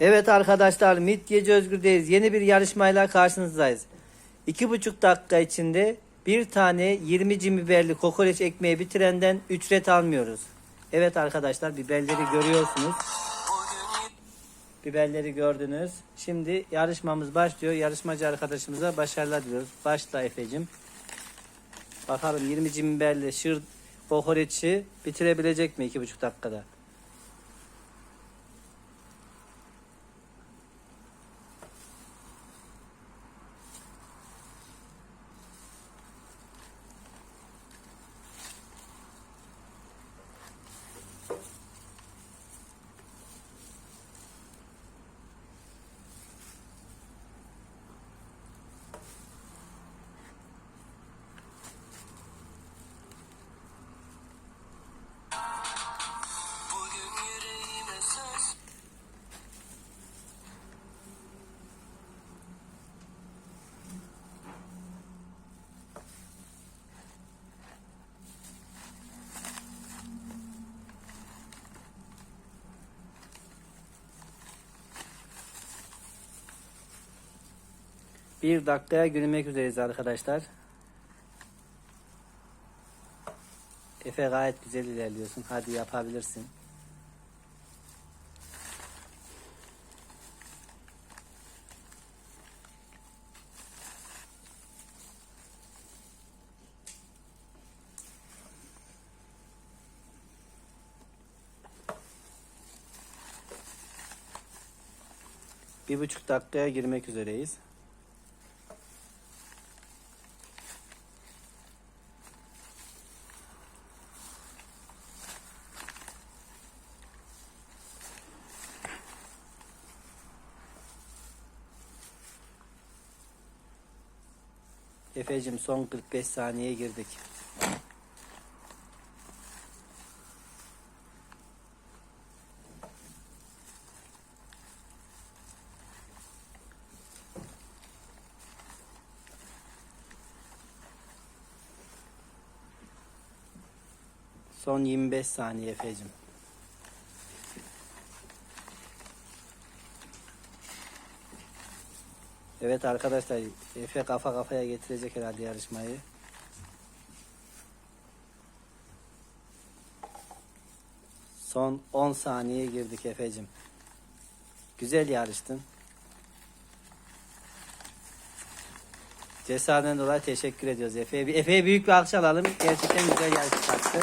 Evet arkadaşlar MIT Gece Özgür'deyiz. Yeni bir yarışmayla karşınızdayız. İki buçuk dakika içinde bir tane 20 cim biberli kokoreç ekmeği bitirenden ücret almıyoruz. Evet arkadaşlar biberleri görüyorsunuz. Biberleri gördünüz. Şimdi yarışmamız başlıyor. Yarışmacı arkadaşımıza başarılar diliyoruz. Başla Efe'cim. Bakalım 20 cim biberli şır kokoreçi bitirebilecek mi iki buçuk dakikada? Bir dakikaya girmek üzereyiz arkadaşlar. Efe gayet güzel ilerliyorsun. Hadi yapabilirsin. Bir buçuk dakikaya girmek üzereyiz. Efe'cim son 45 saniye girdik. Son 25 saniye Efe'cim. Evet arkadaşlar Efe kafa kafaya getirecek herhalde yarışmayı. Son 10 saniye girdik Efe'cim. Güzel yarıştın. Cesaretinden dolayı teşekkür ediyoruz Efe'ye. Efe'ye büyük bir alkış alalım. Gerçekten güzel yarış çıkarttı.